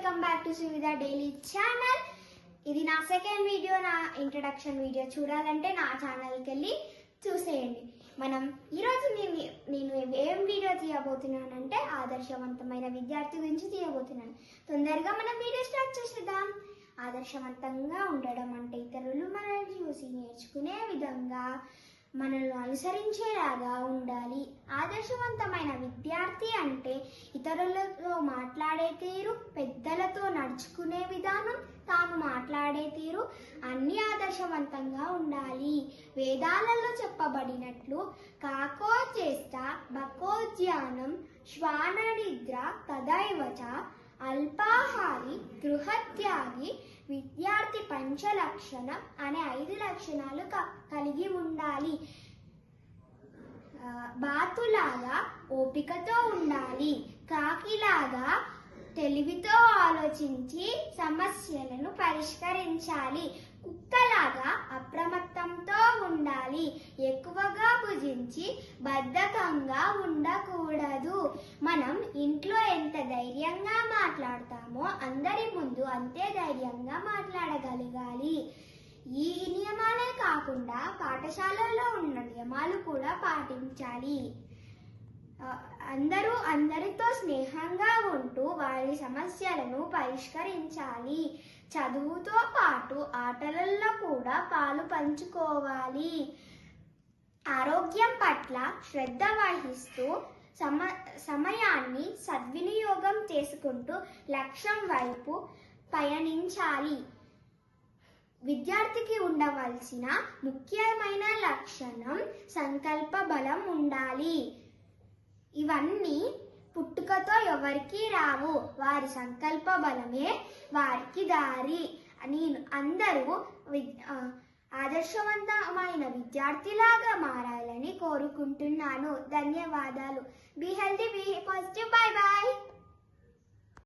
Welcome back to Suvidha daily channel ఇది నా second video నా ఇంట్రడక్షన్ వీడియో చూడాలంటే నా ఛానల్కి వెళ్ళి చూసేయండి. మనం ఈరోజు నేను నేను ఏం వీడియో తీయబోతున్నానంటే ఆదర్శవంతమైన విద్యార్థి గురించి తీయబోతున్నాను. తొందరగా మనం వీడియో స్టార్ట్ చేసేద్దాం. ఆదర్శవంతంగా ఉండడం అంటే ఇతరులు మనల్ని చూసి నేర్చుకునే విధంగా మనల్ని అనుసరించేలాగా ఉండాలి. ఆదర్శవంతమైన విద్యార్థి అంటే ఇతరులతో మాట్లాడే తీరు పెద్దలతో నడుచుకునే విధానం తాను మాట్లాడే తీరు అన్ని ఆదర్శవంతంగా ఉండాలి. వేదాలలో చెప్పబడినట్లు కాకో చేష్ట బకోద్యానం శ్వాననిద్ర తదైవచ అల్పాహారి గృహత్యాగి విద్యార్థి పంచలక్షణం అనే ఐదు లక్షణాలు క- కలిగి ఉండాలి. బాతులాగా ఓపికతో ఉండాలి. కాకిలాగా తెలివితో ఆలోచించి సమస్యలను పరిష్కరించాలి. కుక్కలాగా అప్రమత్తంతో ఉండాలి. ఎక్కువగా భుజించి బద్ధకంగా ఉండకూడదు. మనం ఇంట్లో ఎంత ధైర్యంగా మాట్లాడతామో అందరి ముందు అంతే ధైర్యంగా మాట్లాడగలగాలి. ఈ నియమాలే కాకుండా పాఠశాలల్లో ఉన్న నియమాలు కూడా పాటించాలి? అందరూ అందరితో స్నేహంగా ఉంటూ వారి సమస్యలను పరిష్కరించాలి. చదువుతో పాటు ఆటలలో కూడా పాలు పంచుకోవాలి. ఆరోగ్యం పట్ల శ్రద్ధ వహిస్తూ సమ సమయాన్ని సద్వినియోగం చేసుకుంటూ లక్ష్యం వైపు పయనించాలి. విద్యార్థికి ఉండవలసిన ముఖ్యమైన లక్షణం సంకల్ప బలం ఉండాలి. ఇవన్నీ పుట్టుకతో ఎవరికి రావు. వారి సంకల్ప బలమే వారికి దారి. నేను అందరూ ఆదర్శవంతమైన విద్యార్థిలాగా మారాలని కోరుకుంటున్నాను. ధన్యవాదాలు. Be healthy be positive bye bye